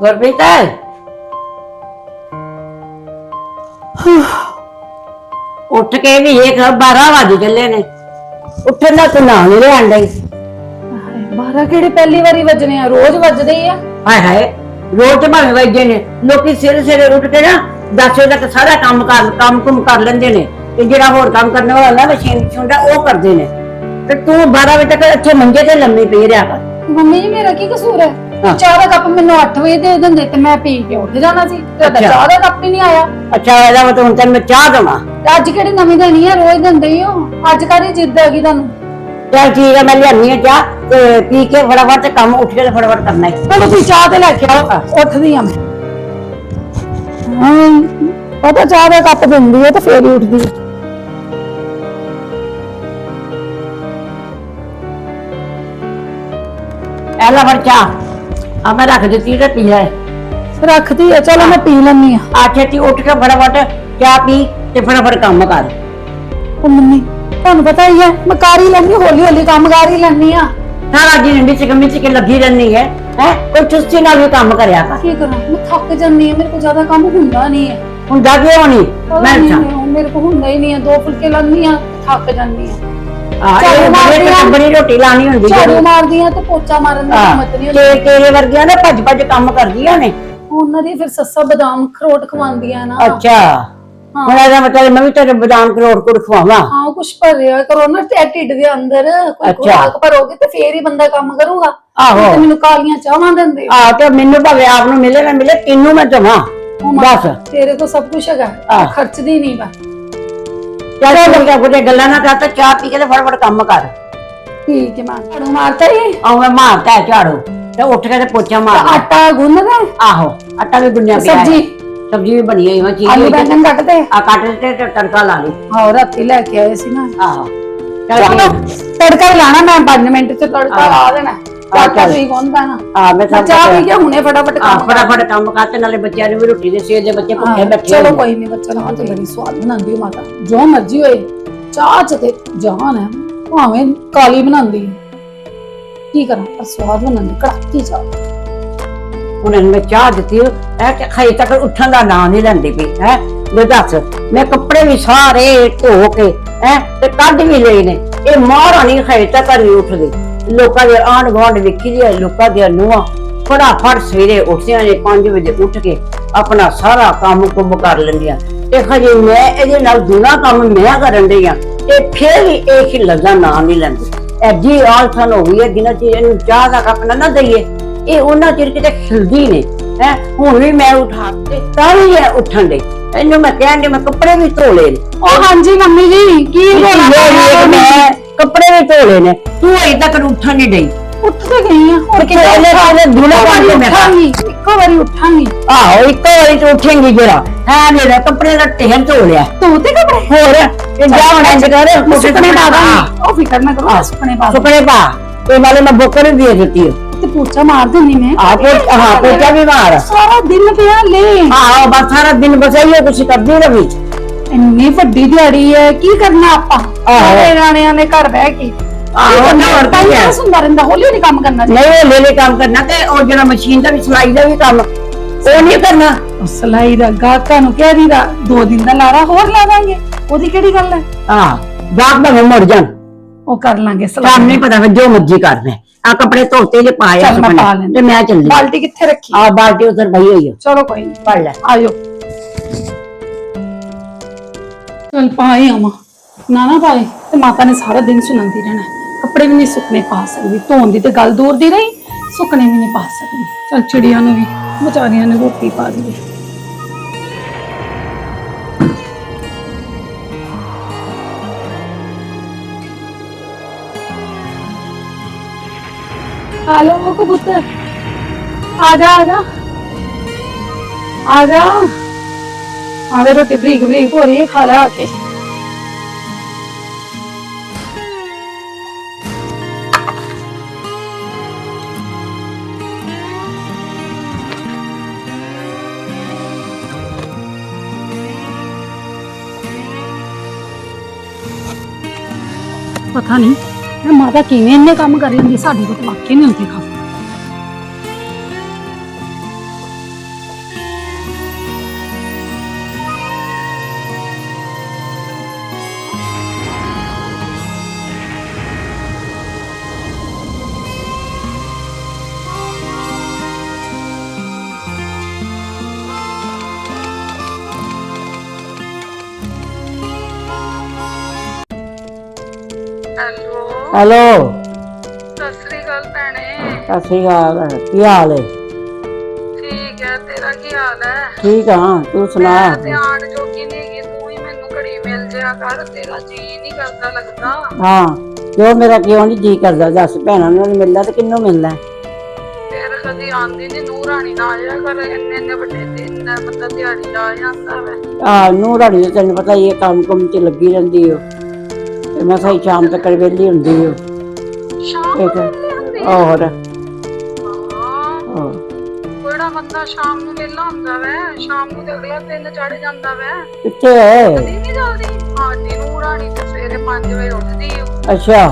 ਗੁਰਪ੍ਰੀਤ? ਉੱਠ ਕੇ ਵੀ ਇੱਕ 12 ਵਜ ਚੱਲੇ ਨੇ। ਉੱਠਣ ਦਾ ਤੂੰ ਨਾਂ ਨਹੀਂ ਲੈਣ ਡਈ। ਬਾਰਾਂ ਕਿਹੜੇ ਪਹਿਲੀ ਵਾਰੀ ਵੱਜਣੇ ਆ? ਰੋਜ਼ ਵੱਜਦੇ ਹੀ ਆ। ਹਾਏ ਹਾਏ ਰੋਜ਼ ਤੇ ਭਾਵੇਂ ਵਜਦੇ ਨੇ। ਲੋਕੀ ਸਿਰ ਸਿਰੇ ਉੱਠ ਕੇ ਨਾ 10 ਵਜੇ ਤੱਕ ਸਾਰਾ ਕੰਮ ਕਰ ਕੰਮ ਕੁਮ ਕਰ ਲੈਂਦੇ ਨੇ। ਤੇ ਜਿਹੜਾ ਹੋਰ ਕੰਮ ਕਰਨ ਵਾਲਾ ਨਾ ਮਸ਼ੀਨ ਚੁੰਡਾ ਉਹ ਕਰਦੇ ਨੇ। ਤੇ ਤੂੰ 12 ਵਜੇ ਤੱਕ ਇੱਥੇ ਮੰਜੇ ਤੇ ਲੰਮੀ ਪਈ ਰਿਹਾ ਕਰ ਮੰਮੀ ਜੀ ਮੇਰਾ ਕੀ ਕਸੂਰ ਹੈ? ਹਾਂ। ਚਾਹ ਦਾ ਕੱਪ ਮੈਨੂੰ 8 ਵਜੇ ਦੇ ਦਿੰਦੇ ਤੇ ਮੈਂ ਪੀ ਕੇ ਉੱਠ ਜਾਣਾ ਸੀ। ਤੇ ਅੱਛਾ। ਚਾਹ ਦਾ ਕੱਪ ਹੀ ਨਹੀਂ ਆਇਆ। ਅੱਛਾ ਇਹਦਾ ਮਤਲਬ ਹੁਣ ਤੈਨੂੰ ਮੈਂ ਚਾਹ ਦੇਵਾਂ। ਤੇ ਅੱਜ ਕਿਹੜੀ ਨਵੀਂ ਦੇਣੀ ਹੈ ਰੋਜ਼ ਦਿੰਦੇ ਹੀ ਹੋ ਅੱਜ ਕਾਹਦੀ ਜਿੱਦ ਹੈਗੀ ਤੁਹਾਨੂੰ? ਚੱਲ ਠੀਕ ਹੈ ਮੈਂ ਲਿਆਨੀ ਆ ਚਾਹ ਤੇ ਪੀ ਕੇ ਫਟਾਫਟ ਤੇ ਕੰਮ ਉੱਠ ਕੇ ਤੇ ਫਟਾਫਟ ਕਰਨਾ ਹੈ। ਚਲੋ ਤੁਸੀਂ ਚਾਹ ਤੇ ਲੈ ਕੇ ਆਓ ਉੱਠਦੀ ਆ ਮੈਂ। ਹਾਂ ਪਤਾ ਚਾਹ ਦਾ ਕੱਪ ਦਿੰਦੀ ਹੈ ਤੇ ਫੇਰ ਹੀ ਉੱਠਦੀ ਹੈ ਇਹ ਲੈ ਫੜ ਚਾਹ। ਆ ਮੈਂ ਰੱਖ ਦਿੱਤੀ ਤੇ ਪੀ ਲੈ। ਰੱਖਦੀ ਹੈ ਚਲੋ ਮੈਂ ਪੀ ਲੈਣੀ ਆ। ਆ ਛੇਤੀ ਉੱਠ ਕੇ ਫਟਾਫਟ ਚਾਹ ਪੀ ਤੇ ਫਟਾਫਟ ਕੰਮ ਕਰ। ਉਹ ਮੰਮੀ ਤੁਹਾਨੂੰ ਪਤਾ ਹੀ ਹੈ ਮੈਂ ਕਰ ਹੀ ਲੈਣੀ ਹੌਲੀ ਹੌਲੀ ਕੰਮ ਕਰ ਹੀ ਲੈਣੀ ਆ। ਸਾਰਾ ਦਿਨ ਵਿੱਚ ਕੰਮੀ ਚ ਕੇ ਲੱਗੀ ਰਹਿੰਦੀ ਹੈ ਹੈ? ਕੋਈ ਚੁਸਤੀ ਨਾਲ ਵੀ ਕੰਮ ਕਰਿਆ ਕਰ। ਕੀ ਕਰਾਂ? ਮੈਂ ਥੱਕ ਜਾਂਦੀ ਹਾਂ ਮੇਰੇ ਕੋਲ ਜ਼ਿਆਦਾ ਕੰਮ ਹੁੰਦਾ ਨਹੀਂ ਹੈ। ਹੁਣ ਜਾ ਕੇ ਹੋਣੀ ਪਤਾ ਮੈਂ ਨਹੀਂ, ਚਾਹ ਮੇਰੇ ਕੋਲ ਹੁੰਦਾ ਹੀ ਨਹੀਂ ਹੈ ਦੋ ਫੁਲਕੇ ਲਾਉਂਦੀ ਆ ਥੱਕ ਜਾਂਦੀ ਆ ਝਾੜੂ ਇਹ ਮਾਰਦੀ ਆ। ਬੜੀ ਰੋਟੀ ਲਾਣੀ ਹੁੰਦੀ ਝਾੜੂ ਮਾਰਦੀ ਆ ਤੇ ਪੋਚਾ ਮਾਰਨ ਦੀ ਹਿੰਮਤ ਨਹੀਂ ਹੁੰਦੀ। ਤੇ ਤੇਰੇ ਵਰਗੀਆਂ ਨਾ ਭੱਜ ਭੱਜ ਕੰਮ ਕਰਦੀਆਂ ਨੇ। ਉਹਨਾਂ ਦੀ ਫਿਰ ਸੱਸਾ ਬਦਾਮ ਖਰੋਟ ਖਵਾਉਂਦੀਆਂ ਨਾ। ਅੱਛਾ। ਹੁਣ ਇਹਦਾ ਮਤਲਬ ਮੈਂ ਵੀ ਤੇਰੇ ਬਦਾਮ ਕਰੋੜ ਕੋੜ ਖਵਾਵਾਂ। ਹਾਂ ਕੁਛ ਭਰਿਆ ਕਰੋ ਨਾ ਤੇ ਢਿੱਡ ਦੇ ਅੰਦਰ ਕੋਈ ਅੱਛਾ। ਖੁਰਾਕ ਭਰੋਗੇ ਤੇ ਫੇਰ ਹੀ ਬੰਦਾ ਕੰਮ ਕਰੂਗਾ। ਆਹੋ। ਤੇ ਮੈਨੂੰ ਕਾਲੀਆਂ ਚਾਹਾਂ ਦਿੰਦੇ ਆ ਤੇ ਮੈਨੂੰ ਭਾਵੇਂ ਆਪ ਨੂੰ ਮਿਲੇ ਨਾ ਮਿਲੇ ਤੈਨੂੰ ਮੈਂ ਦਵਾਂ। ਦੱਸ। ਤੇਰੇ ਕੋਲ ਸਭ ਕੁਝ ਹੈਗਾ। ਆਹ। ਖਰਚਦੀ ਨਹੀਂ ਬਾ ਚੱਲ ਲੱਗਿਆ ਕੋਈ ਗੱਲਾਂ ਨਾ ਕਰ ਤੇ ਚਾਹ ਪੀ ਕੇ ਤੇ ਫਟਾਫਟ ਕੰਮ ਕਰ। ਠੀਕ ਹੈ ਮੈਂ। ਝਾੜੂ ਮਾਰਤਾ ਹੀ ਆਉਂ ਮੈਂ ਮਾਰਤਾ ਹੈ ਝਾੜੂ। ਤੇ ਉੱਠ ਕੇ ਤੇ ਪੋਚਾ ਮਾਰ ਆਟਾ ਗੁੰਨਦਾ ਆਹੋ ਆਟਾ ਵੀ ਗੁੰਨਿਆ ਪਿਆ ਹੈ। ਸਬਜੀ ਸਬਜ਼ੀ ਵੀ ਬਣੀ ਹੋਈ ਹੈ ਚੀਜ਼ ਆਲੂ ਤੇ- ਬੈਂਗਣ ਕੱਟਦੇ ਆ? ਕੱਟ ਦਿੱਤੇ ਤੇ ਤੜਕਾ ਲਾ ਲਈ। ਹਾਂ ਰਾਤੀ ਲੈ ਕੇ ਆਏ ਸੀ ਨਾ। ਆਹੋ। ਚੱਲ ਚਲੋ ਠੀਕ। ਤੜਕਾ ਹੀ ਲਾਣਾ ਮੈਂ 5 ਮਿੰਟ ਚ ਤੜਕਾ। ਲਾ ਦੇਣਾ। ਆਹ, ਆਟਾ ਚੱਲ। ਤੁਸੀਂ ਗੁੰਨਦਾ ਨਾ ਆ ਮੈਂ ਮੈਂ ਸਭ ਚਾਹ ਕੁਛ- ਪੀ ਕੇ ਹੁਣੇ ਫਟਾਫਟ ਆ ਕੰਮ ਕਰ। ਫਟਾਫਟ ਕੰਮ ਕਰ ਤੇ ਨਾਲੇ ਬੱਚਿਆਂ ਨੂੰ ਵੀ ਰੋਟੀ ਦੇ ਸਵੇਰ ਦੇ ਬੱਚੇ ਭੁੱਖੇ ਹਾਂ, ਬੈਠੇ ਚਲੋ ਹੋਏ ਨੇ। ਕੋਈ ਨਹੀਂ ਬੱਚਾ ਨਾ ਤੇ ਬੜੀ ਸਵਾਦ ਬਣਾਉਂਦੀ ਹੈ ਮਾਤਾ। ਜੋ ਮਰਜ਼ੀ ਹੋਏ ਚਾਹ ਚ ਤੇ ਹੈ ਭਾਵੇਂ ਕਾਲੀ ਬਣਾਉਂਦੀ ਹੈ ਕੀ ਕਰਾਂ ਪਰ ਸਵਾਦ ਬਣਾਉਂਦੀ ਕੜਾਕੀ ਚਾਹ ਉਹਨਾਂ ਨੇ ਮੈਂ ਚਾਹ ਦਿੱਤੀ ਐ ਤੇ ਖਾਈ ਤੱਕ ਉੱਠਣ ਦਾ ਨਾਂ ਨਹੀਂ ਲੈਂਦੀ ਪਈ ਹੈ। ਮੈਂ ਦੱਸ, ਮੈਂ ਕੱਪੜੇ ਵੀ ਸਾਰੇ ਧੋ ਕੇ, ਹੈ, ਤੇ ਕੱਢ ਵੀ ਲਏ ਨੇ। ਇਹ ਮਹਾਰਾਣੀ ਖਾਈ ਤੱਕ ਨਹੀਂ ਉੱਠਦੇ। ਲੋਕਾਂ ਦੇ ਆਂਢ ਗੁਆਂਢ ਵੇਖੀ ਦੀ ਲੋਕਾਂ ਦੀਆਂ ਨੂੰਹਾਂ। ਫਟਾਫਟ ਸਵੇਰੇ ਉੱਠਦੀਆਂ ਨੇ 5 ਵਜੇ ਉੱਠ ਕੇ ਆਪਣਾ ਸਾਰਾ ਕੰਮ ਕੁੰਮ ਕਰ ਲੈਂਦੀਆਂ। ਤੇ ਹਜੇ ਮੈਂ ਇਹਦੇ ਨਾਲ ਦੂਣਾ ਕੰਮ ਮੈਂ ਕਰਨ ਡਈ ਆ, ਤੇ ਫਿਰ ਵੀ ਇਹ ਹੀ ਲੱਗਾ ਨਾਂ ਨਹੀਂ ਲੈਂਦੀ। ਐਡੀ ਆਲਸਨ ਹੋ ਗਈ ਹੈ, ਜਿੰਨਾ ਚਿਰ ਇਹਨੂੰ ਚਾਹ ਦਾ ਕੱਪ ਨਾ ਨਾ ਦਈਏ, ਇਹ ਉਹਨਾਂ ਚਿਰ ਕਿਤੇ ਖਿਲਦੀ ਨੇ, ਹੈ। ਹੁਣ ਵੀ ਮੈਂ ਉਠਾ ਤੇ ਤਾਂ ਵੀ ਇਹ ਉੱਠਣ ਦੇ ਇਹਨੂੰ ਮੈਂ ਕਹਿਣ ਦੇ ਮੈਂ ਕੱਪੜੇ ਵੀ ਧੋ ਲਏ ਨੇ ਉਹ ਹਾਂਜੀ ਮੰਮੀ ਜੀ ਕੀ ਇਹ ਮੈਂ ਕੱਪੜੇ ਵੀ ਧੋ ਲਏ ਨੇ ਤੂੰ ਅਜੇ ਤੱਕ ਉੱਠਣ ਨਹੀਂ ਡਈ ਉੱਠ ਤੇ ਗਈ ਆ ਹੁਣ ਕਿਤੇ ਇਹਨੇ ਇਹਨੇ ਦੁਲਾ ਵਾਰੀ ਵਾਲੀ ਮੈਂ ਕਿਹਾ। ਉੱਠਾਂਗੀ ਇੱਕੋ ਵਾਰੀ ਉੱਠਾਂਗੀ ਆਹੋ ਇੱਕੋ ਵਾਰੀ ਤੂੰ ਉੱਠੇਂਗੀ ਜਰਾ ਹੈ ਮੇਰਾ ਕੱਪੜੇ ਦਾ ਢੇਰ ਧੋ ਲਿਆ ਤੂੰ ਤੇ ਕੱਪੜੇ ਹੋਰ ਇਹ ਜਾ ਹੁਣ ਇੰਜ ਕਰ ਮੈਂ ਸੁਪਨੇ ਪਾ ਹਾਂ, ਦਾਂਗੀ ਉਹ ਫਿਕਰ ਨਾ ਕਰੋ ਮੈਂ ਸੁਪਨੇ ਪਾ ਦਾਂਗੀ ਸੁਪਨੇ ਪਾ ਤੇ ਨਾਲੇ ਮੈਂ ਬੁੱਕਰ ਵੀ ਦੇ ਦਿੱਤੀ ਤੇ ਪੋਚਾ ਮਾਰ ਦਿੰਨੀ ਮੈਂ। ਆ ਪੋ ਹਾਂ ਪੋਚਾ ਵੀ ਮਾਰ। ਸਾਰਾ ਦਿਨ ਪਿਆ ਲੈ ਆਹੋ ਬਸ ਸਾਰਾ ਦਿਨ ਬਸ ਇਹੋ ਕੁਛ ਕਰਦੀ ਰਵੀ। ਇੰਨੀ ਵੱਡੀ ਦਿਹਾੜੀ ਹੈ ਕੀ ਕਰਨਾ ਆਪਾਂ? ਆਹੋ। ਸਾਰੇ ਰਾਣਿਆਂ ਨੇ ਘਰ ਬਹਿ ਕੇ। ਆਹੋ ਨਾ ਹੈ ਸੁੰਦਰ ਰਹਿੰਦਾ ਹੌਲੀ ਹੌਲੀ ਕੰਮ ਕਰਨਾ ਨਹੀਂ ਉਹ ਲੈ ਲੈ ਕੰਮ ਕਰਨਾ ਤੇ ਉਹ ਜਿਹੜਾ ਮਸ਼ੀਨ ਦਾ ਵੀ ਸਿਲਾਈ ਦਾ ਵੀ ਕੰਮ ਉਹ ਨਹੀਂ ਕਰਨਾ। ਸਲਾਈ ਦਾ ਗਾਹਕਾਂ ਨੂੰ ਕਹਿ ਦੀ ਦਾ ਦੋ ਦਿਨ ਦਾ ਲਾਰਾ ਹੋਰ ਲਾ ਦਾਂਗੇ। ਉਹਦੀ ਕਿਹੜੀ ਗੱਲ ਹੈ? ਹਾਂ ਗਾਹਕ ਭਾਵੇਂ ਮੁੜ ਜਾਣ। ਉਹ ਕਰ ਲਾਂਗੇ ਸਲਾਈ। ਨਹੀਂ ਪਤਾ ਜੋ ਮਰਜ਼ੀ ਕਰਨਾ ਆ ਕੱਪੜੇ ਧੋਤੇ ਜੇ ਪਾਇਆ ਚੱਲ ਮੈਂ ਸੁਪਨੇ ਪਾ ਲੈਂਦੀ। ਤੇ ਮੈਂ ਚੱਲੀ। ਬਾਲਟੀ ਕਿੱਥੇ ਰੱਖੀ? ਆ ਬਾਲਟੀ ਉਧਰ ਪਈ ਹੋਈ ਆ। ਚਲੋ ਕੋਈ ਨਹੀਂ ਪੜ ਲੈ। ਆਜੋ ਚਲ ਪਾਏ ਆਵਾਂ ਨਾ ਨਾ ਪਾਏ। ਤੇ ਮਾਤਾ ਨੇ ਸਾਰਾ ਦਿਨ ਸੁਣਾਉਂਦੀ ਰਹਿਣਾ ਕੱਪੜੇ ਵੀ ਨਹੀਂ ਸੁੱਕਣੇ ਪਾ ਸਕਦੀ। ਧੋਣ ਦੀ ਤੇ ਗੱਲ ਦੂਰ ਦੀ ਰਹੀ ਸੁੱਕਣੇ ਵੀ ਨਹੀਂ ਪਾ ਸਕਦੀ। ਚਲ ਚਿੜੀਆਂ ਨੂੰ ਵੀ ਵਿਚਾਰੀਆਂ ਨੇ ਰੋਟੀ ਪਾ ਦਿੱਤੀ हेलो वो कबूतर आजा आजा। आजा। आजा तो रोटी ब्रीक ब्रीक हो रही है खा ला आके। पता नहीं। ਮੈਂ ਮਾਤਾ ਕਿਵੇਂ ਇੰਨੇ ਕੰਮ ਕਰੀ ਹੁੰਦੀ ਸਾਡੇ ਕੋਲ ਤਾਂ ਵਾਕਈ ਨਹੀਂ ਹੁੰਦੇ ਕੰਮ ਹੈਲੋ। ਹੈਲੋ। ਸਤਿ ਸ੍ਰੀ ਅਕਾਲ ਭੈਣੇ ਸਤਿ ਸ਼੍ਰੀ ਅਕਾਲ ਕੀ ਹਾਲ ਹੈ ਠੀਕ ਹੈ ਤੇਰਾ ਕੀ ਹਾਲ ਹੈ ਠੀਕ ਹਾਂ ਤੂੰ ਸੁਣਾ? ਮੈਂ ਤੇ ਆਣ ਜੋਗੀ ਨਹੀਂ ਗਈ ਤੂੰ ਹੀ ਮੈਨੂੰ ਘੜੀ ਮਿਲ ਜਿਆ ਕਰ ਤੇਰਾ ਜੀ ਨਹੀਂ ਕਰਦਾ ਲੱਗਦਾ। ਹਾਂ ਕਿਉਂ ਮੇਰਾ ਕਿਉਂ ਨਹੀਂ ਜੀ ਕਰਦਾ? ਦੱਸ ਭੈਣਾਂ ਨੂੰ ਨੀ ਮਿਲਦਾ ਤੇ ਕਿੰਨੂੰ ਮਿਲਦਾ ਫਿਰ ਕਦੀ ਆਂਦੀ ਨਹੀਂ ਨੂਰ ਰਾਣੀ ਆਇਆ ਕਰ ਇੰਨੇ ਇੰਨੇ ਵੱਡੇ ਦਿਨ ਹੈ ਬੰਦਾ ਦਿਹਾੜੀ ਲਾ ਜਾਂਦਾ ਵੈ। ਆ ਨੂੰ ਰਾਣੀ ਤੇ ਤੈਨੂੰ ਪਤਾ ਹੀ ਹੈ ਕੰਮ ਕੁਮ ਚ ਲੱਗੀ ਰਹਿੰਦੀ ਓ। ਤੇ ਮੈਂ ਸਹੀ ਸ਼ਾਮ ਤੱਕ ਵਿਹਲੀ ਹੁੰਦੀ ਸ਼ਾਮ ਨੂੰ ਵਿਹਲੀ ਹੁੰਦੀ ਹੋਰ। ਹਾਂ। ਹੋਰ ਕੋੜਾ ਬੰਦਾ ਸ਼ਾਮ ਨੂੰ ਵਿਹਲਾ ਹੁੰਦਾ ਵੈ। ਸ਼ਾਮ ਨੂੰ ਤੇ ਅਗਲਾ ਦਿਨ ਚੜ ਜਾਂਦਾ ਵੈ। ਕਿੱਥੇ ਹੈ ਨਹੀਂ ਜਲਦੀ। ਹਾਂਜੀ ਨੂਰ ਰਾਣੀ ਤੇ ਸਵੇਰੇ 5 ਵਜੇ ਉੱਠਦੀ ਓ ਅੱਛਾ।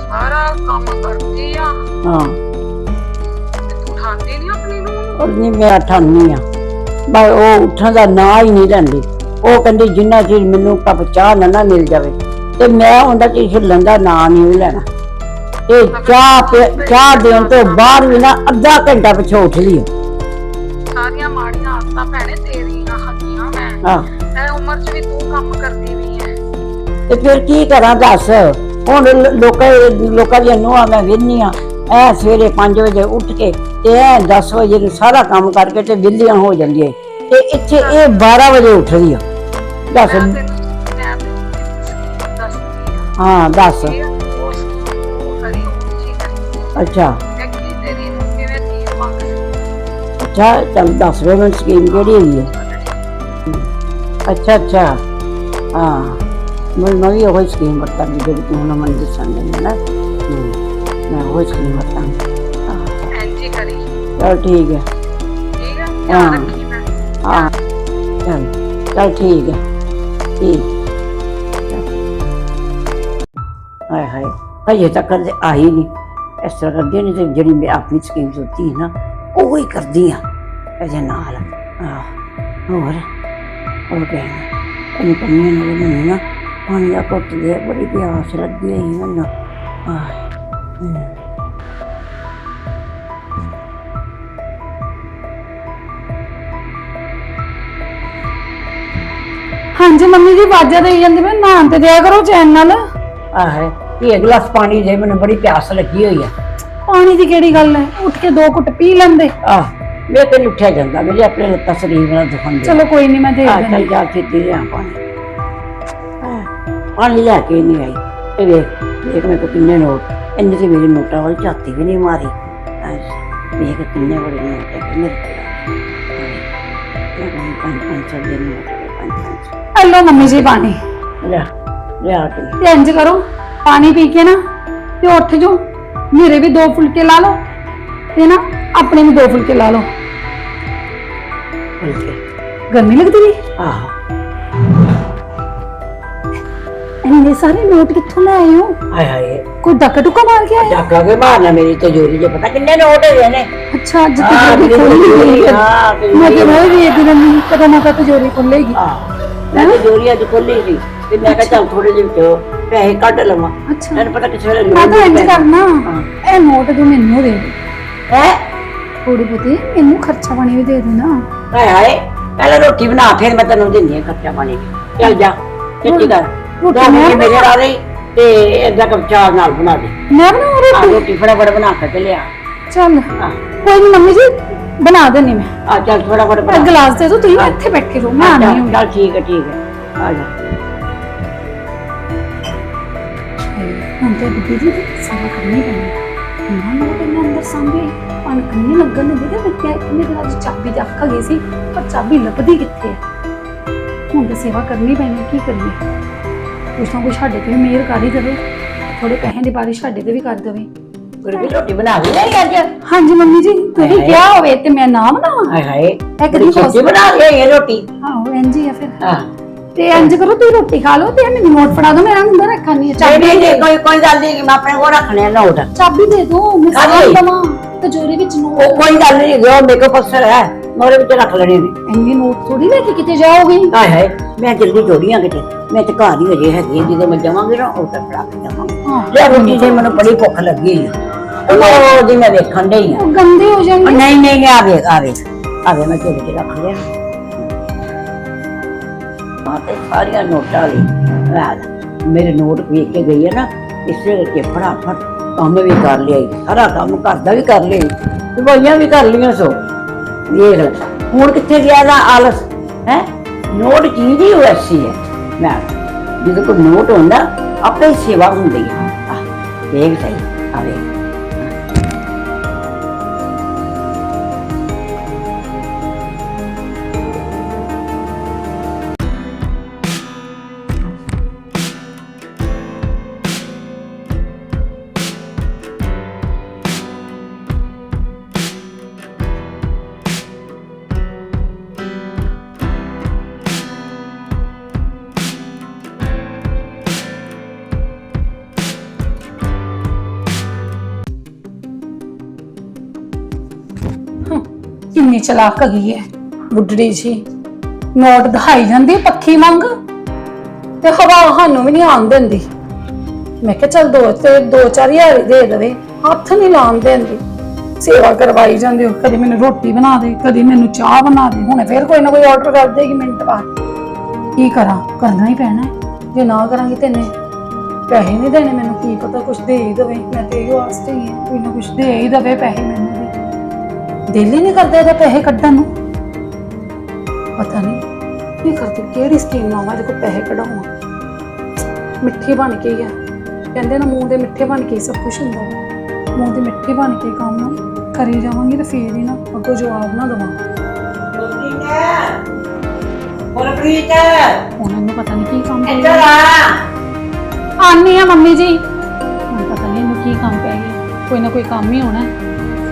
ਸਾਰਾ ਕੰਮ ਕਰਦੀ ਆ। ਹਾਂ। ਤੇ ਤੂੰ ਉਠਾਉਂਦੀ ਨਹੀਂ ਆਪਣੀ ਨੂੰ? ਔਰ ਨਹੀਂ ਮੈਂ ਠਾਨੀ ਆ। ਉਹ ਉੱਠਣ ਦਾ ਨਾਂ ਹੀ ਨਹੀਂ ਲੈਂਦੀ। ਉਹ ਕਹਿੰਦੀ ਜਿੰਨਾ ਚਿਰ ਮੈਨੂੰ ਕੱਪ ਚਾਹ ਨਾ ਨਾ ਮਿਲ ਜਾਵੇ। ਤੇ ਮੈਂ ਉਹਦਾ ਹਿੱਲਣ ਦਾ ਨਾਂ ਨਹੀਂ ਲੈਣਾ। ਤੇ ਚਾਹ ਚਾਹ ਦੇਣ ਤੋਂ ਬਾਅਦ ਵੀ ਨਾ ਅੱਧਾ ਘੰਟਾ ਪਿਛੋਂ ਉੱਠਦੀ ਆ ਸਾਰੀਆਂ ਮਾੜੀਆਂ ਆਦਤਾਂ ਭੈਣੇ ਤੇਰੀਆਂ ਹੱਥੀਆਂ ਮੈਂ। ਹਾਂ। ਐ ਉਮਰ 'ਚ ਵੀ ਤੂੰ ਕੰਮ ਕਰਦੀ ਵੀ ਐ। ਤੇ ਫਿਰ ਕੀ ਕਰਾਂ ਦੱਸ? ਹੁਣ ਲੋਕਾਂ ਲੋਕਾਂ ਦੀਆਂ ਨੂੰਹਾਂ ਮੈਂ ਵਿਹਨੀ ਆ ਐ ਸਵੇਰੇ 5 ਵਜੇ ਉੱਠ ਕੇ ਤੇ ਐ 10 ਵਜੇ ਨੂੰ ਸਾਰਾ ਕੰਮ ਕਰਕੇ ਤੇ ਵਿਹਲੀਆਂ ਹੋ ਜਾਂਦੀਆਂ। ਤੇ ਇੱਥੇ ਇਹ 12 ਵਜੇ ਉੱਠਦੀ ਆ ਦੱਸ। ਹਾਂ ਦੱਸ ਇਹ ਉਸ ਉਹ ਕਰੀ ਜੀ ਕਰੀ ਅੱਛਾ ਮੈਂ ਕੀ ਤੇਰੀ ਨੂੰ ਕਿਵੇਂ ਤੀਰ ਮੰਗ ਅੱਛਾ ਚੱਲ ਦੱਸ ਵੇ ਮੈਨੂੰ ਸਕੀਮ ਕਿਹੜੀ ਹੈਗੀ ਹੈ ਅੱਛਾ ਅੱਛਾ ਹਾਂ ਮੈਂ ਮੈਂ ਵੀ ਉਹ ਸਕੀਮ ਵਰਤਾਂਗੀ ਜਿਹੜੀ ਤੂੰ ਨਾ ਮੈਨੂੰ ਦੱਸਣ ਦੇ ਨਾ ਹਮ, ਮੈਂ ਉਹ ਸਕੀਮ ਵਰਤਾਂਗੀ ਹਾਂ, ਐਂਜੀ ਕਰੀ ਚੱਲ ਠੀਕ ਹੈ ਠੀਕ ਹੈ ਹਾਂ। ਧਿਆਨ ਰੱਖੀ ਮੈਂ ਹਾਂ ਚੱਲ ਚੱਲ ਠੀਕ ਹੈ ਠੀਕ ਹਜੇ ਤੱਕ ਤੇ ਆਈ ਨਹੀਂ। ਇਸ ਤਰ੍ਹਾਂ ਕਰਦੀ ਨਹੀਂ ਤੇ ਜਿਹੜੀ ਮੈਂ ਆਪਣੀ ਸਕੀਮ ਸੋਚੀ ਹੈ ਨਾ ਉਹ ਹੀ ਕਰਦੀ ਆ। ਇਹਦੇ ਨਾਲ। ਆਹ ਹੋਰ? ਉਹ ਕਹਿਣਾ ਇਹਨੂੰ ਕੰਨੀ ਨੂੰ ਮੈਨੂੰ ਨਾ ਪਾਣੀ ਦਾ ਘੁੱਟ ਦੇ ਬੜੀ ਪਿਆਸ ਲੱਗੀ ਹੋਈ ਮੈਨੂੰ। ਆਹ ਹਮ। ਹਾਂਜੀ ਮੰਮੀ ਜੀ ਆਵਾਜ਼ਾਂ ਦੇਈ ਜਾਂਦੀ ਮੈਂ ਨਹਾਉਣ ਤੇ ਦਿਆ ਕਰੋ ਚੈਨ ਨਾਲ। ਆਹ ਇਹ ਗਲਾਸ ਪਾਣੀ ਦੇ ਮੈਨੂੰ ਬੜੀ ਪਿਆਸ ਲੱਗੀ ਹੋਈ ਆ। ਪਾਣੀ ਦੀ ਕਿਹੜੀ ਗੱਲ ਹੈ? ਉੱਠ ਕੇ ਦੋ ਘੁੱਟ ਪੀ ਲੈਂਦੇ। ਆਹ ਮੇਰੇ ਤੇ ਉੱਠਿਆ ਜਾਂਦਾ ਮੇਰੇ ਆਪਣੇ ਲੱਤਾਂ ਸਰੀਰ ਨਾਲ ਦੁਖਣ ਦੇ। ਚਲੋ ਕੋਈ ਨਹੀਂ ਮੈਂ ਦੇ ਆ ਚੱਲ ਜਾ ਕੇ ਲਿਆ ਪਾਣੀ। ਆਹ, ਪਾਣੀ ਲੈ ਕੇ ਨਹੀਂ ਆਈ। ਇਹ ਵੇਖ ਵੇਖ ਮੇਰੇ ਕੋਲ ਕਿੰਨੇ ਨੋਟ। ਇੰਨੇ ਤੇ ਮੇਰੇ ਨੋਟਾਂ ਵਾਲੀ ਝਾਤੀ ਵੀ ਨਹੀਂ ਮਾਰੀ। ਵੇਖ ਕਿੰਨੇ ਬੜੇ ਨੋਟ ਹੈ ਮੇਰੇ ਕੋਲ। ਪੰਜ ਪੰਜ ਸੌ ਦੇ ਨੋਟ ਪੰਜ ਪੰਜ। ਹਲੋ ਮੰਮੀ ਜੀ ਪਾਣੀ। ਲੈ ਲਿਆ ਕੇ। ਤੇ ਇੰਜ ਕਰੋ। ਪਾਣੀ ਪੀ ਕੇ ਨਾ ਤੇ ਉੱਠ ਜਾਓ ਮੇਰੇ ਵੀ ਦੋ ਫੁਲਕੇ ਲਾ ਲਓ ਤੇ ਨਾ ਆਪਣੇ ਵੀ ਦੋ ਫੁਲਕੇ ਲਾ ਲਓ ਬਲਕੇ ਗਰਮੀ ਲੱਗਦੀ ਨਹੀਂ ਆਹ ਇੰਨੇ ਸਾਰੇ ਨੋਟ ਕਿੱਥੋਂ ਲੈ ਆਏ ਹੋ ਹਾਏ ਹਾਏ ਕੋਈ ਡੱਕਾ ਟੁੱਕਾ ਮਾਰ ਕੇ ਆਏ ਡਾਕਾ ਕੇ ਮਾਰਨਾ ਮੇਰੀ ਤਜੋਰੀ 'ਚ ਪਤਾ ਕਿੰਨੇ ਨੋਟ ਹੈਗੇ ਨੇ ਅੱਛਾ ਅੱਜ ਹਾਂ, ਤੇ ਮੇਰੀ ਖੋਲੀ ਤਜੋਰੀ, ਗਈ ਹਾਂ, ਤਜੋਰੀ। ਮੈਂ ਤੇ ਮੈਂ ਵੇਖ ਰਹੀ ਕਦੋਂ ਮਾਤਾ ਤਜੋਰੀ ਖੁੱਲੇਗੀ ਆਹ ਮੈਂ ਤਜੋਰੀ ਅੱਜ ਖੋਲੀ ਸੀ ਤੇ ਮੈਂ ਕਿਹਾ ਚੱਲ ਥੋੜੇ ਜਿਹੇ ਵਿੱਚੋਂ ਪੈਸੇ ਕੱਢ ਲਵਾਂ। ਅੱਛਾ। ਤੈਨੂੰ ਪਤਾ ਕਿਸੇ ਵੇਲੇ ਮੈਂ ਤਾਂ ਇੰਜ ਕਰਨਾ। ਇਹ ਨੋਟ ਤੂੰ ਮੈਨੂੰ ਦੇ ਦੇ। ਹੈ? ਥੋੜੀ ਬਹੁਤੀ ਮੈਨੂੰ ਖਰਚਾ ਪਾਣੀ ਵੀ ਦੇ ਦੇਣਾ। ਹਾਏ ਹਾਏ ਪਹਿਲਾਂ ਰੋਟੀ ਬਣਾ ਫਿਰ ਮੈਂ ਤੈਨੂੰ ਦਿੰਦੀ ਹਾਂ ਖਰਚਾ ਪਾਣੀ ਚੱਲ ਜਾ ਕਿੱਥੇ ਕਰ ਰੋਟੀ ਮੈਂ ਮੇਰੇ ਨਾਲ ਰਹੀ ਤੇ ਏਦਾਂ ਕੱਪ ਚਾਹ ਨਾਲ ਬਣਾ ਦੇ। ਮੈਂ ਬਣਾਉਂ ਰੋਟੀ? ਰੋਟੀ ਫਟਾਫਟ ਬਣਾ ਕੇ ਤੇ ਲਿਆ। ਚੱਲ। ਕੋਈ ਨਹੀਂ ਮੰਮੀ ਜੀ ਬਣਾ ਦੇਣੀ ਮੈਂ। ਆ ਚੱਲ ਫਟਾਫਟ ਇੱਕ ਬਣਾ ਗਲਾਸ ਦੇ ਦਿਓ ਤੁਸੀਂ ਇੱਥੇ ਬੈਠੇ ਰਹੋ ਮੈਂ ਆਣੀ ਹਾਂ। ਚੱਲ ਠੀਕ ਹੈ ਠੀਕ ਹੈ। ਆ ਜਾ। ਹੁਣ ਤੇ ਬੁੱਢੀ ਜੀ ਸੇਵਾ ਕਰਨੀ। ਪੈਣੀ ਨਾ ਨੋਟ ਇਹਨਾਂ ਅੰਦਰ ਸਾਂਭੇ ਪਣ ਕੰਨੀ ਲੱਗਣ ਨੂੰ ਬੁੱਢੇ ਬੱਚੇ ਦਿਨਾਂ ਦੀ ਚਾਬੀ ਤੇ ਅੱਖ ਗਈ ਸੀ ਪਰ ਚਾਬੀ ਲੱਭਦੀ ਕਿੱਥੇ ਹੈ ਹੁਣ ਤੇ ਸੇਵਾ ਕਰਨੀ ਪੈਣੀ ਕੀ ਕਰੀਏ? ਕੁਛ ਨਾ ਕੁਛ ਸਾਡੇ ਤੇ ਵੀ ਮਿਹਰ ਕਰ ਹੀ ਦੇਵੇ ਥੋੜੇ ਪੈਸੇ ਦੀ ਬਾਰਿਸ਼ ਸਾਡੇ ਤੇ ਵੀ ਕਰ ਦੇਵੇ। ਗੁਰਬੀ ਰੋਟੀ ਬਣਾ ਲਈ ਨਹੀਂ ਅੱਜ? ਹਾਂਜੀ ਮੰਮੀ ਜੀ ਤੁਸੀਂ ਹਾਏ। ਕਿਹਾ ਹੋਵੇ ਤੇ ਮੈਂ ਨਾ ਬਣਾਵਾਂ। ਹਾਏ ਹਾਏ ਇੱਕ ਬੜੀ ਦੀ ਛੇਤੀ ਬਣਾ ਲਈ ਇਹ ਰੋਟੀ? ਆਹੋ ਇੰਜ ਹੀ ਆ ਫਿਰ। ਹਾਂ। ਤੇ ਇੰਜ ਕਰੋ ਤੁਸੀਂ ਰੋਟੀ ਖਾ ਲਓ ਤੇ ਮੈਨੂੰ ਨੋਟ ਫੜਾ ਦਿਓ ਮੇਰਾ ਅੰਦਰ ਰੱਖਣੀ ਹੈ ਨਹੀਂ ਚਾਬੀ ਨਹੀਂ ਦੇ ਨਹੀਂ, ਕੋਈ ਕੋਈ ਗੱਲ ਨਹੀਂ ਮੈਂ ਆਪਣੇ ਕੋਲ ਰੱਖਣੇ ਆ ਨੋਟ। ਚਾਬੀ ਦੇ ਦਿਓ ਮੈਂ ਦਵਾਂ ਤਜੋਰੀ ਵਿੱਚ ਨੋਟ। ਉਹ ਕੋਈ ਗੱਲ ਨਹੀਂ ਜੋ ਮੇਰੇ ਕੋਲ ਪੱਸਰ ਹੈ ਮੈਂ ਉਹਦੇ ਵਿੱਚ ਰੱਖ ਲੈਣੇ ਨੇ। ਇੰਨੇ ਨੋਟ ਥੋੜੀ ਲੈ ਕੇ ਕਿਤੇ ਜਾਓਗੇ? ਹਾਏ ਹਾਏ ਮੈਂ ਜਲਦੀ ਜੋੜੀਆਂ ਕਿਤੇ। ਮੈਂ ਤੇ ਘਰ ਹੀ ਹਜੇ ਹੈਗੀ ਹਾਂ, ਜਦੋਂ ਮੈਂ ਜਾਵਾਂਗੀ ਨਾ ਉਹ ਤਾਂ ਫੜਾ ਕੇ ਜਾਵਾਂਗੀ। ਹਾਂ। ਲੈ ਰੋਟੀ ਤੇ ਮੈਨੂੰ ਬੜੀ ਭੁੱਖ ਲੱਗੀ ਹੈ ਉਹ ਦੀ ਮੈਂ ਵੇਖਣ ਡਈ ਆ। ਉਹ ਗੰਦੇ ਹੋ ਜਾਣਗੇ। ਨਹੀਂ ਨਹੀਂ ਆਵੇ ਆਵੇ ਆਵੇ ਮੈਂ ਝੋਲੇ 'ਚ ਰੱਖ ਲਿਆ। ਹਾਂ ਤੇ ਸਾਰੀਆਂ ਨੋਟਾਂ ਲਈ ਲੈ ਮੇਰੇ ਨੋਟ ਵੇਖ ਕੇ ਗਈ ਹੈ ਨਾ ਇਸੇ ਕਰਕੇ ਫਟਾਫਟ ਕੰਮ ਵੀ ਕਰ ਲਿਆ ਸਾਰਾ ਕੰਮ ਘਰ ਦਾ ਵੀ ਕਰ ਲਿਆ ਈ, ਦਵਾਈਆਂ ਵੀ ਕਰ ਲਈਆਂ ਸੋ। ਇਹ ਲੈ, ਹੁਣ ਕਿੱਥੇ ਗਿਆ ਦਾ ਆਲਸ? ਹੈ? ਨੋਟ ਚੀਜ਼ ਹੀ ਵੈਸੀ ਹੈ। ਮੈਂ ਜਦੋਂ ਕੋਈ ਨੋਟ ਹੁੰਦਾ ਆਪੇ ਸੇਵਾ ਹੁੰਦੀ ਹੈ। ਦੇਖ ਸਹੀ ਆ ਕਿੰਨੀ ਚਲਾਕ ਹੈਗੀ ਹੈ ਬੁੱਢੜੀ ਜੀ। ਨੋਟ ਦਿਖਾਈ ਜਾਂਦੀ ਪੱਖੀ ਮੰਗ ਤੇ ਹਵਾ ਸਾਨੂੰ ਵੀ ਨਹੀਂ ਆਉਣ ਦਿੰਦੀ। ਮੈਂ ਕਿਹਾ ਚੱਲ ਦੋ ਤੇ ਦੋ ਚਾਰ ਹਜ਼ਾਰ ਹੀ ਦੇ ਦੇਵੇ, ਹੱਥ ਨਹੀਂ ਲਾਉਣ ਦਿੰਦੀ। ਸੇਵਾ ਕਰਵਾਈ ਜਾਂਦੀ ਉਹ ਕਦੀ ਮੈਨੂੰ ਰੋਟੀ ਬਣਾ ਦੇ, ਕਦੀ ਮੈਨੂੰ ਚਾਹ ਬਣਾ ਦੇ, ਹੁਣ ਫੇਰ ਕੋਈ ਨਾ ਕੋਈ ਆਰਡਰ ਕਰ ਦੇਗੀ ਮਿੰਟ ਬਾਅਦ। ਕੀ ਕਰਾਂ, ਕਰਨਾ ਹੀ ਪੈਣਾ ਹੈ। ਜੇ ਨਾ ਕਰਾਂਗੀ ਤੇ ਨੇ ਪੈਸੇ ਨਹੀਂ ਦੇਣੇ ਮੈਨੂੰ, ਕੀ ਪਤਾ ਕੁਛ ਦੇ ਹੀ ਦੇਵੇ। ਮੈਂ ਤੇ ਇਹੋ ਆਸ ਤੇ ਹੀ ਹਾਂ ਕੋਈ ਨਾ ਕੁਝ ਦੇ ਹੀ ਦੇਵੇ ਪੈਸੇ ਮੈਨੂੰ ਦਿਲ ਹੀ ਨਹੀਂ ਕਰਦਾ ਇਹਦੇ ਪੈਸੇ ਕੱਢਣ ਨੂੰ। ਪਤਾ ਨਹੀਂ ਕੀ ਕਰਦੀ ਕਿਹੜੀ ਸਕੀਮ ਨਾਲ ਮੈਂ ਇਹਦੇ ਕੋਲ ਪੈਸੇ ਕਢਾਵਾਂ ਮਿੱਠੀ ਬਣ ਕੇ ਹੀ ਆ। ਕਹਿੰਦੇ ਨਾ ਮੂੰਹ ਦੇ ਮਿੱਠੇ ਬਣ ਕੇ ਹੀ ਸਭ ਕੁਝ ਹੁੰਦਾ ਮੂੰਹ ਦੇ ਮਿੱਠੇ ਬਣ ਕੇ ਕੰਮ ਕਰੀ ਜਾਵਾਂਗੀ ਤੇ ਫੇਰ ਹੀ ਨਾ ਅੱਗੋਂ ਜਵਾਬ ਨਾ ਦਵਾਂ। ਗੁਰਪ੍ਰੀਤ ਉਹਨਾਂ ਨੂੰ ਪਤਾ ਨਹੀਂ ਕੀ ਕੰਮ ਇੱਧਰ ਪੈ ਆ। ਆਨੀ ਆ ਮੰਮੀ ਜੀ। ਪਤਾ ਨਹੀਂ ਇਹਨੂੰ ਕੀ ਕੰਮ ਪੈ ਗਿਆ। ਕੋਈ ਨਾ ਕੋਈ ਕੰਮ ਹੀ ਹੋਣਾ।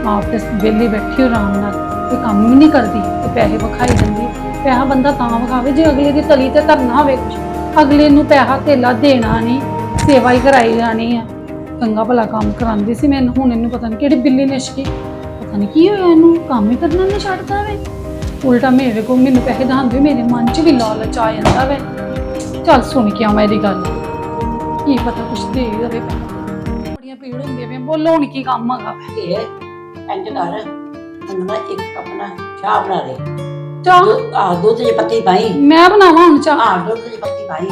ਮਾਂ ਆਪ ਤੇ ਵਿਹਲੀ ਬੈਠੀ ਹੋ ਆਰਾਮ ਨਾਲ, ਕੋਈ ਕੰਮ ਵੀ ਨਹੀਂ ਕਰਦੀ, ਤੇ ਪੈਸੇ ਵਿਖਾਈ ਜਾਂਦੀ ਪੈਸਾ ਬੰਦਾ ਤਾਂ ਵਿਖਾਵੇ, ਜੇ ਅਗਲੇ ਦੀ ਤਲੀ ਤੇ ਧਰਨਾ ਹੋਵੇ ਕੁਛ, ਅਗਲੇ ਨੂੰ ਪੈਸਾ ਧੇਲਾ ਦੇਣਾ ਨਹੀਂ, ਸੇਵਾ ਹੀ ਕਰਾਈ ਜਾਣੀ ਆ। ਚੰਗਾ ਭਲਾ ਕੰਮ ਕਰਾਉਂਦੀ ਸੀ ਮੈਨੂੰ, ਹੁਣ ਇਹਨੂੰ ਪਤਾ ਨਹੀਂ ਕਿਹੜੀ ਬਿੱਲੀ ਨਿਸ਼ਕੀ ਪਤਾ ਨਹੀਂ ਕੀ ਹੋਇਆ ਇਹਨੂੰ, ਕੰਮ ਹੀ ਕਰਨਾ ਨਹੀਂ ਛੱਡਦਾ ਵੇ। ਉਲਟਾ ਮੇਰੇ ਕੋਲ ਮੈਨੂੰ ਪੈਸੇ ਦਹਾਂਦੇ ਮੇਰੇ ਮਨ 'ਚ ਵੀ ਲਾਲਚ ਆ ਜਾਂਦਾ ਵੇ। ਚੱਲ ਸੁਣ ਕੇ ਆਵਾਂ ਇਹਦੀ ਗੱਲ। ਕੀ ਪਤਾ ਕੁਛ ਦੇ ਦੇਵੇ। ਬੜੀਆਂ ਪੀੜ ਹੁੰਦੀਆਂ ਪਈਆਂ, ਬੋਲੋ ਹੁਣ ਕੀ ਕੰਮ ਹੈਗਾ। ਇਹ ਇੰਜ ਕਰ ਮੈਨੂੰ ਨਾ ਇੱਕ ਆਪਣਾ ਚਾਹ ਬਣਾ ਦੇ। ਚਾਹ? ਦੁੱਧ- ਆਹ ਦੁੱਧ ਦੀ ਪੱਤੀ ਪਾਈ। ਮੈਂ ਬਣਾਵਾਂ ਹੁਣ ਚਾਹ? ਆਹ ਦੁੱਧ ਦੀ ਪੱਤੀ ਪਾਈ।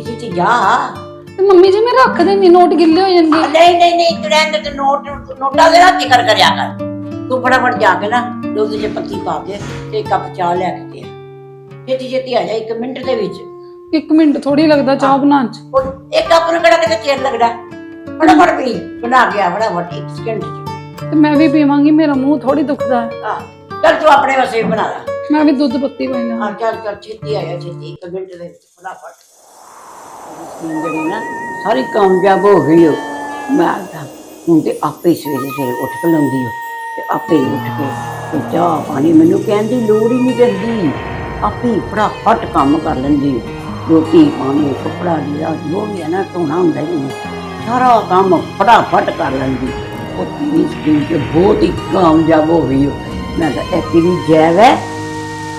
ਇਸੇ ਚ ਜਾ ਤੇ ਮੰਮੀ ਜੀ ਮੈਂ ਰੱਖ ਦਿੰਦੀ ਨੋਟ ਗਿੱਲੇ ਹੋ ਜਾਣਗੇ ਨਹੀਂ ਨਹੀਂ ਨਹੀਂ ਤੂੰ ਰਹਿਣ ਦੇ ਤੇ ਨੋਟ ਨੋਟਾਂ ਦੇ ਨਾ ਜ਼ਿਕਰ ਕਰਿਆ ਕਰ। ਤੂੰ ਫਟਾਫਟ ਜਾ ਕੇ ਨਾ ਦੁੱਧ ਦੀ ਪੱਤੀ ਪਾ ਦੇ ਤੇ ਇੱਕ ਕੱਪ ਚਾਹ ਲੈ ਕੇ ਦੇ। ਛੇਤੀ ਛੇਤੀ ਆ ਜਾ ਇੱਕ ਮਿੰਟ ਦੇ ਵਿੱਚ। ਇੱਕ ਮਿੰਟ ਥੋੜੀ ਲੱਗਦਾ ਚਾਹ ਬਣਾਉਣ 'ਚ। ਉਹ ਇੱਕ ਕੱਪ ਨੂੰ ਕਿਹੜਾ ਕਿਤੇ ਚਿਰ ਲੱਗਦਾ? ਫਟਾਫਟ ਪੀ ਬਣਾ ਗਿਆ ਫਟਾਫਟ ਇੱਕ ਸਕਿੰਟ ਚ। ਤੇ ਮੈਂ ਵੀ ਪੀਵਾਂਗੀ ਮੇਰਾ ਮੂੰਹ ਥੋੜੀ ਦੁਖਦਾ। ਹੈ ਆ ਚੱਲ ਤੂੰ ਆਪਣੇ ਵਾਸਤੇ ਵੀ ਬਣਾ ਲੈ। ਮੈਂ ਵੀ ਦੁੱਧ ਪੱਤੀ ਪਾਈਆਂ ਆ ਚੱਲ ਚੱਲ ਛੇਤੀ ਆ ਜਾ ਛੇਤੀ ਇੱਕ ਮਿੰਟ ਦੇ ਵਿੱਚ ਫਟਾਫਟ। ਸਕੀਮ ਜਿਹੜੀ ਨਾ ਸਾਰੀ ਕਾਮਯਾਬ ਹੋ ਗਈ ਹੋ ਮੈਂ ਤਾਂ ਹੁਣ ਤੇ ਆਪੇ ਹੀ ਸਵੇਰੇ ਸਵੇਰੇ ਉੱਠ ਕੇ ਲਾਉਂਦੀ ਹੋ ਤੇ ਆਪੇ ਹੀ ਉੱਠ ਕੇ ਤੇ ਚਾਹ ਪਾਣੀ ਮੈਨੂੰ ਕਹਿਣ ਦੀ ਲੋੜ ਹੀ ਨਹੀਂ ਪੈਂਦੀ। ਆਪੇ ਹੀ ਫਟਾਫਟ ਕੰਮ ਕਰ ਲੈਂਦੀ ਹੋ। ਰੋਟੀ ਪਾਣੀ ਕੱਪੜਾ ਲੀੜਾ ਜੋ ਵੀ ਹੈ ਨਾ ਧੋਣਾ ਹੁੰਦਾ ਹੀ ਨਹੀਂ। ਸਾਰਾ ਕੰਮ ਫਟਾਫਟ ਕਰ ਲੈਂਦੀ। ਉਹ ਤੇਰੀ ਸਕੀਮ ਤੇ ਬਹੁਤ ਹੀ ਕਾਮਯਾਬ ਹੋ ਗਈ ਉਹ ਮੈਂ ਕਿਹਾ ਇਹ ਤੇਰੀ ਜੈਵ ਹੈ?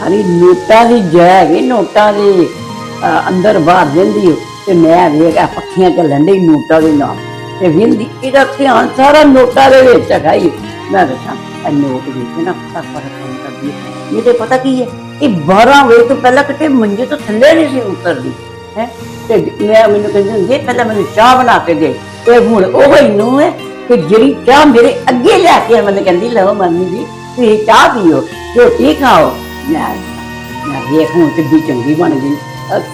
ਹਰੀ ਨੋਟਾਂ ਦੀ ਜੈ ਹੈਗੀ ਨੋਟਾਂ ਦੀ ਅਹ, ਅੰਦਰ ਬਾਹਰ ਜਾਂਦੀ ਹੋ ਤੇ ਮੈਂ ਵੇਖ ਆ ਪੱਖੀਆਂ ਚੱਲਣ ਡਈ ਨੋਟਾਂ ਦੇ ਨਾਲ। ਤੇ ਵਿੰਦੀ ਇਹਦਾ ਧਿਆਨ ਸਾਰਾ ਨੋਟਾਂ ਦੇ ਵਿੱਚ ਹੈਗਾ ਹੀ ਮੈਂ ਦੱਸਾਂ ਇਹ ਨੋਟ ਵੇਖ ਕੇ ਨਾ ਪਤਾ ਫ਼ਰਕ ਕੰਮ ਕਰਦੀ ਹੈ ਇਹ ਤੇ ਪਤਾ ਕੀ ਹੈ ਇਹ 12 ਵਜੇ ਤੋਂ ਪਹਿਲਾਂ ਕਿਤੇ ਮੰਜੇ ਤੋਂ ਥੱਲੇ ਨਹੀਂ ਸੀ ਉਤਰਦੀ। ਹੈ ਤੇ ਮੈਂ ਮੈਨੂੰ ਕਹਿੰਦੀ ਹੁੰਦੀ ਪਹਿਲਾਂ ਮੈਨੂੰ ਚਾਹ ਬਣਾ ਕੇ ਦੇ। ਤੇ ਹੁਣ ਉਹ ਹੀ ਨੂੰ ਹੈ ਕਿ ਜਿਹੜੀ ਚਾਹ ਮੇਰੇ ਅੱਗੇ ਲੈ ਕੇ ਮੈਨੂੰ ਕਹਿੰਦੀ, ਲਓ ਮੰਮੀ ਜੀ, ਤੁਸੀਂ ਚਾਹ ਪੀਓ, ਰੋਟੀ ਖਾਓ। ਮੈਂ ਮੈਂ ਵੇਖ ਹੁਣ ਕਿੱਡੀ ਚੰਗੀ ਬਣ ਗਈ।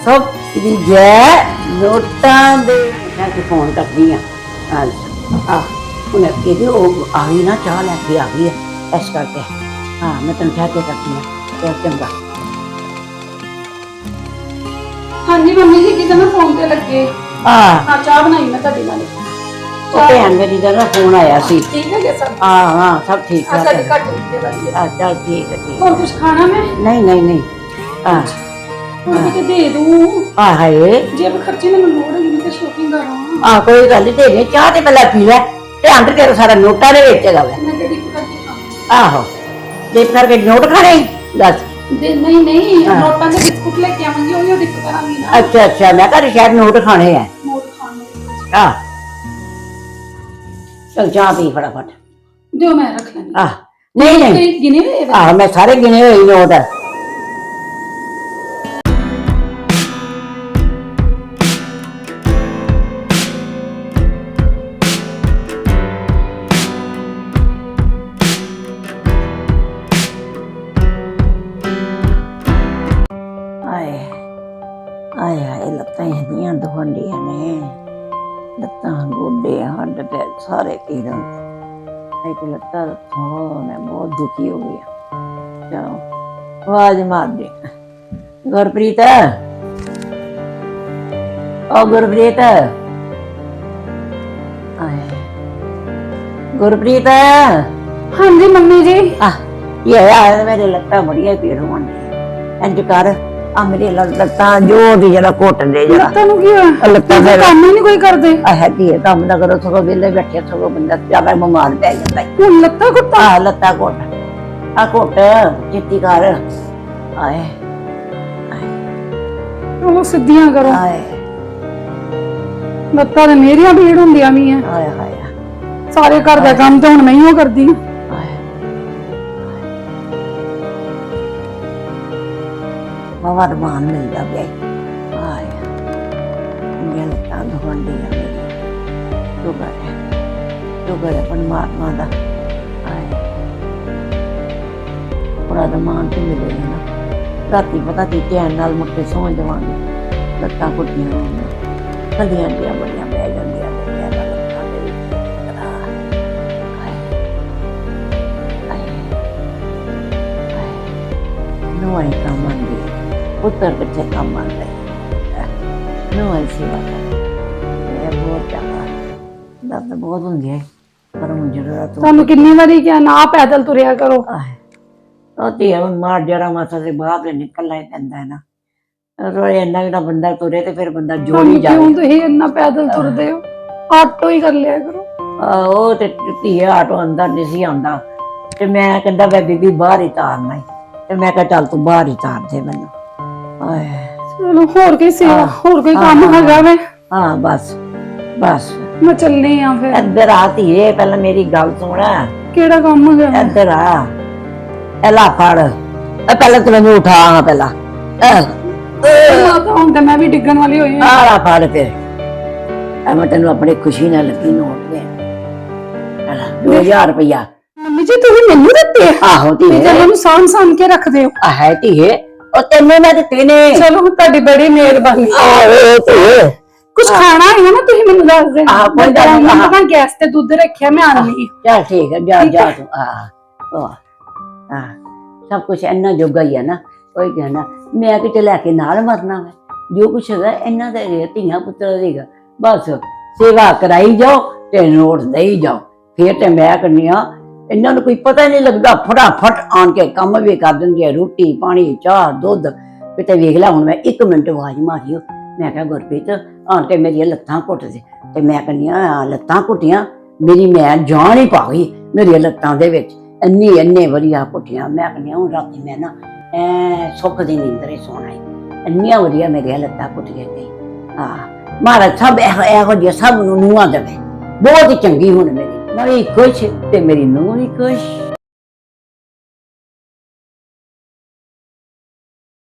ਸਭ ਦੀ ਜੈ ਨੋਟਾਂ ਦੇ ਮੈਂ ਤੇ ਫੋਨ ਕਰਦੀ ਆ ਆ ਹੁਣ ਇਹਦੀ ਉਹ ਆ ਗਈ ਨਾ, ਚਾਹ ਲੈ ਕੇ ਆ ਗਈ ਹੈ, ਇਸ ਕਰਕੇ। ਹਾਂ, ਮੈਂ ਤੈਨੂੰ ਠਹਿਰ ਕੇ ਕਰਦੀ ਆ ਤੇ ਚੰਗਾ। ਹਾਂਜੀ ਮੰਮੀ ਜੀ ਕਿਤੇ ਨਾ ਫੋਨ ਤੇ ਲੱਗੇ। ਆ ਹਾਂ ਚਾਹ ਬਣਾਈ ਮੈਂ ਤੁਹਾਡੀ ਨਾਲ। ਉਹ ਭੈਣ ਮੇਰੀ ਦਾ ਨਾ ਫੋਨ ਆਇਆ ਸੀ। ਠੀਕ ਹੈ ਜੀ ਸਭ? ਹਾਂ ਹਾਂ ਸਭ ਠੀਕ ਆ ਸਾਡੇ ਘਰ ਦੇ ਲੱਗੇ ਆ ਚੱਲ ਠੀਕ ਹੈ ਠੀਕ ਹੋਰ ਕੁਝ ਖਾਣਾ ਮੈਂ? ਨਹੀਂ ਨਹੀਂ ਨਹੀਂ। ਆ ਹੋਰ ਕਿਤੇ ਦੇ ਦੂੰ। ਆ ਹਾਏ। ਜੇ ਖਰਚੇ ਮੈਨੂੰ ਲੋੜ ਹੈਗੀ ਮੈਂ ਤਾਂ ਸ਼ੋਪਿੰਗ ਕਰਾਂ ਆ ਕੋਈ ਗੱਲ ਨਹੀਂ ਦੇ ਦੇ। ਚਾਹ ਤੇ ਪਹਿਲਾਂ ਪੀ ਲੈ ਤੇ ਅੰਦਰ ਤੇਰਾ ਸਾਰਾ ਨੋਟਾਂ ਦੇ ਵਿੱਚ ਹੈਗਾ ਵਾ ਮੈਂ ਕਰਕੇ ਆਹੋ। ਦੇ ਕਰਕੇ ਨੋਟ ਖਾਣੇ? ਦੱਸ। ਦੇ ਨਹੀਂ ਨਹੀਂ ਹਾਂ। ਨੋਟਾਂ ਦੇ ਬਿਸਕੁਟ ਲੈ ਕੇ ਆਵਾਂਗੀ ਉਹ ਹੀ ਦਿੱਕ ਕਰਾਂਗੀ ਨਾ। ਅੱਛਾ ਅੱਛਾ ਮੈਂ ਘਰ ਸ਼ਾਇਦ ਨੋਟ ਖਾਣੇ ਆ। ਨੋਟ ਖਾਣ ਨੂੰ ਆ ਚਲ ਚਾਹ ਪੀ ਫਟਾਫਟ। ਦਿਓ ਮੈਂ ਰੱਖ ਲੈਂਦੀ। ਆ ਨਹੀਂ ਨਹੀਂ। ਗਿਣੇ ਹੋਏ? ਆ ਮੈਂ ਸਾਰੇ ਗਿਣੇ ਹੋਏ ਨੋਟ ਤੇ ਸਾਰੇ ਹੁੰਦੇ ਐ ਤੇ ਲੱਤਾਂ ਤੋਂ ਮੈਂ ਬਹੁਤ ਦੁਖੀ ਹੋ ਗਈ ਆ ਚਲੋ ਆਵਾਜ਼ ਮਾਰ ਦੇ। ਗੁਰਪ੍ਰੀਤ। ਓ ਗੁਰਪ੍ਰੀਤ। ਆਏ। ਗੁਰਪ੍ਰੀਤ। ਹਾਂਜੀ ਮੰਮੀ ਜੀ। ਆ ਇਹ ਆ ਮੇਰੇ ਲੱਤਾਂ ਬੜੀਆਂ ਪੀੜ ਹੋਣ ਇੰਜ ਕਰ। ਆ ਮੇਰੇ ਲੱਤ- ਲੱਤਾਂ ਜੋ ਦੇ ਜਰਾ ਲੱਤਾਂ ਨੂੰ ਕੀ ਹੋਇਆ? ਲੱਤਾਂ ਤੁਸੀਂ ਫਿਰ ਕੰਮ ਹੀ ਨਹੀਂ ਕੋਈ ਕਰਦੇ। ਆ ਹੈ ਕੰਮ ਨਾ ਕਰੋ ਸਗੋਂ ਵਿਹਲੇ ਬੈਠੇ ਸਗੋਂ ਬੰਦਾ ਜ਼ਿਆਦਾ ਬਿਮਾਰ ਪੈ ਜਾਂਦਾ ਹੁਣ ਲੱਤਾਂ ਕੁੱਤਾ ਆ ਲੱਤਾਂ ਘੁੱਟ। ਆ ਘੁੱਟ ਚਿੱਤੀ ਕਰ। ਆਏ ਚਲੋ ਸਿੱਧੀਆਂ ਕਰੋ। ਆਏ। ਲੱਤਾਂ ਤੇ ਮੇਰੀਆਂ ਭੀੜ ਹੁੰਦੀਆਂ ਵੀ ਆ। ਹਾਏ ਸਾਰੇ ਘਰ ਦਾ ਕੰਮ ਤੇ ਹੁਣ ਮੈਂ ਹੀ ਉਹ ਕਰਦੀ ਹਾਂ। ਆਏ ਬਾਬਾ ਮਿਲਦਾ ਪਿਆ ਈ। ਆਏ ਇਹ ਲੱਤਾਂ ਦੁਖੰਡੀ ਆ ਮੇਰੀ ਸ਼ੁਕਰ ਹੈ ਸ਼ੁਕਰ ਹੈ ਪਰਮਾਤਮਾ ਦਾ। ਆਏ ਬੜਾ ਰਮਾਨ ਤੇ ਮਿਲੇ ਨਾ। ਰਾਤੀ ਪਤਾ ਕੀ ਧਿਆਨ ਨਾਲ ਮੁੱਕੇ ਸੌਂ ਜਾਵਾਂਗੇ। ਲੱਤਾਂ ਘੁੱਟੀਆਂ ਹੋਣਗੀਆਂ ਹੱਡੀਆਂ ਦੀਆਂ ਬੜੀਆਂ ਪੈ ਜਾਂਦੀਆਂ ਨੇ। ਮੇਰਾ ਲੱਤਾਂ ਦੇ ਵਿੱਚ ਨਵਾਈ ਕੰਮ ਆਉਂਦੀ ਹੈ ਪੁੱਤਰ ਕਿੱਥੇ ਕੰਮ ਆਂਦਾ ਹੈ? ਨਵਾਈ ਸੇਵਾ ਕਰ ਇਹ ਬਹੁਤ ਚੰਗਾ ਦਰਦ ਬਹੁਤ ਹੁੰਦੀ ਹੈ ਪਰ ਹੁਣ ਜ਼ਰੂਰਤ ਤੁਹਾਨੂੰ ਕਿੰਨੀ ਵਾਰੀ ਕਿਹਾ ਨਾ ਪੈਦਲ ਤੁਰਿਆ ਕਰੋ। ਉਹ ਤੇ ਹੁਣ ਮਾਰ ਜਰਾ ਮਾਸਾ ਦੇ ਬਾਹਰ ਤੇ ਨਿਕਲਣਾ ਹੀ ਪੈਂਦਾ ਹੈ ਨਾ। ਰੋਏ ਇੰਨਾ ਜਿਹੜਾ ਬੰਦਾ ਤੁਰੇ ਤੇ ਫਿਰ ਬੰਦਾ ਜੋੜੀ ਤੁਹਾਨੂੰ ਜਾਵੇ। ਕਿਉਂ ਤੁਸੀਂ ਇੰਨਾ ਪੈਦਲ ਤੁਰਦੇ ਹੋ? ਆਟੋ ਹੀ ਕਰ ਲਿਆ ਕਰੋ। ਆਹ, ਉਹ ਤੇ ਧੀਏ ਆਟੋ ਅੰਦਰ ਨਹੀਂ ਸੀ ਆਉਂਦਾ। ਤੇ ਮੈਂ ਕਹਿੰਦਾ ਮੈਂ ਬੀਬੀ ਬਾਹਰ ਹੀ ਤਾਰਨਾ ਈ। ਤੇ ਮੈਂ ਕਿਹਾ ਚੱਲ ਤੂੰ ਬਾਹਰ ਹੀ ਤਾਰ ਦੇ ਮੈਨੂੰ। ਆਏ ਚਲੋ ਹੋਰ ਕੋਈ ਸੇਵਾ ਹਾਂ, ਹੋਰ ਕੋਈ ਕੰਮ ਹਾਂ, ਹੈਗਾ ਵੇ? ਹਾਂ ਬਸ ਬਸ। ਮੈਂ ਚੱਲਨੀ ਆ ਫਿਰ। ਇੱਧਰ ਆ ਧੀਏ ਪਹਿਲਾਂ ਮੇਰੀ ਗੱਲ ਸੁਣ। ਕਿਹੜਾ ਕੰਮ ਹੈਗਾ ਇੱਧਰ ਆ। ਐਲਾ ਫੜ। ਇਹ ਪਹਿਲਾਂ ਤੂੰ ਮੈਨੂੰ ਉਠਾ ਹਾਂ ਪਹਿਲਾਂ। ਮਾਤਾ ਹੁਣ ਤੇ ਮੈਂ ਵੀ ਡਿੱਗਣ ਵਾਲੀ ਹੋਈ ਹਾਂ ਆਲਾ ਫੜ ਐ ਮੈਂ ਤੈਨੂੰ ਆਪਣੀ ਖੁਸ਼ੀ ਨਾਲ ਲੱਗੀ ਨੋਟ ਦੇ 2000 ਰੁਪਇਆ ਮੰਮੀ ਜੀ ਤੁਸੀਂ ਮੈਨੂੰ ਦਿੱਤੇ ਆ। ਆਹੋ ਤੇ ਧੀਏ ਚਲੋ ਨੂੰ ਸਾਂਭ ਸਾਂਭ ਕੇ ਰੱਖਦੇ ਹੋ ਆ ਹੈ ਧੀਏ। ਉਹ ਤੈਨੂੰ ਮੈਂ ਦਿੱਤੇ ਨੇ। ਚਲੋ ਹੁਣ ਤੁਹਾਡੀ ਬੜੀ ਮਿਹਰਬਾਨੀ। ਆਹੋ ਕੁਝ ਖਾਣਾ ਹੈ ਨਾ ਤੁਸੀਂ ਮੈਨੂੰ ਦੱਸ ਦੇਣਾ ਆਹ, ਕੋਈ ਗੱਲ ਨੀ, ਮੈਂ ਆਹ। ਤਾਂ ਗੈਸ ਤੇ ਦੁੱਧ ਰੱਖਿਆ ਮੈਂ ਆਣੀ ਚੱਲ ਠੀਕ ਹੈ ਜਾ ਠੀਕ ਜਾ ਹੈ। ਤੂੰ ਆ ਆ ਆ ਸਭ ਕੁਝ ਇੰਨਾ ਜੋਗਾ ਹੀ ਹੈ ਨਾ ਕੋਈ ਕਹਿਣਾ ਮੈਂ ਕਿਤੇ ਲੈ ਕੇ ਨਾਲ ਮਰਨਾ ਵਾ। ਜੋ ਕੁਛ ਹੈਗਾ ਇਹਨਾਂ ਦਾ ਹੈਗਾ, ਧੀਆਂ ਪੁੱਤਰ ਦੇਗਾ ਬਸ ਸੇਵਾ ਕਰਾਈ ਜਾਓ ਤੇ ਨੋਟ ਦੇਈ ਜਾਓ। ਫੇਰ ਤੇ ਮੈਂ ਕਹਿੰਦੀ ਆ ਇਹਨਾਂ ਨੂੰ ਕੋਈ ਪਤਾ ਹੀ ਨਹੀਂ ਲੱਗਦਾ, ਫਟਾਫਟ ਆਣ ਕੇ ਕੰਮ ਵੀ ਕਰ ਦਿੰਦੀ ਹੈ ਰੋਟੀ, ਪਾਣੀ, ਚਾਹ, ਦੁੱਧ। ਕਿਤੇ ਵੇਖ ਲੈ, ਹੁਣ ਮੈਂ 1 ਮਿੰਟ ਆਵਾਜ਼ ਮਾਰੀਓ ਮੈਂ ਕਿਹਾ, ਗੁਰਪ੍ਰੀਤ, ਆਣ ਕੇ ਮੇਰੀਆਂ ਲੱਤਾਂ ਘੁੱਟ ਦੇ। ਤੇ ਮੈਂ ਕਹਿੰਦੀ ਆ ਲੱਤਾਂ ਘੁੱਟੀਆਂ। ਮੇਰੀ ਮੈਂ ਜਾਨ ਹੀ ਪਾ ਗਈ ਮੇਰੀਆਂ ਲੱਤਾਂ ਦੇ ਵਿੱਚ। ਇੰਨੀ, ਇੰਨੇ ਵਧੀਆ ਘੁੱਟੀਆਂ। ਮੈਂ ਕਹਿੰਦੀ ਹੁਣ ਰਾਤੀ ਮੈਂ ਨਾ ਐ ਸੁੱਖ ਦੀ ਨੀਂਦਰੇ ਸੋਣਾ ਹੀ ਇੰਨੀਆਂ ਵਧੀਆ ਮੇਰੀਆਂ ਲੱਤਾਂ ਘੁੱਟੀਆਂ ਗਈ ਆ ਮਹਾਰਾਜ, ਸਭ ਇਹੋ ਇਹੋ ਜਿਹਾ ਸਭ ਨੂੰ ਨੂੰਹਾਂ ਦੇਵੇ। ਬਹੁਤ ਹੀ ਚੰਗੀ ਹੁਣ ਮੇਰੀ। ਮੈਂ ਵੀ ਖੁਸ਼ ਤੇ ਮੇਰੀ ਨੂੰਹ ਵੀ ਖੁਸ਼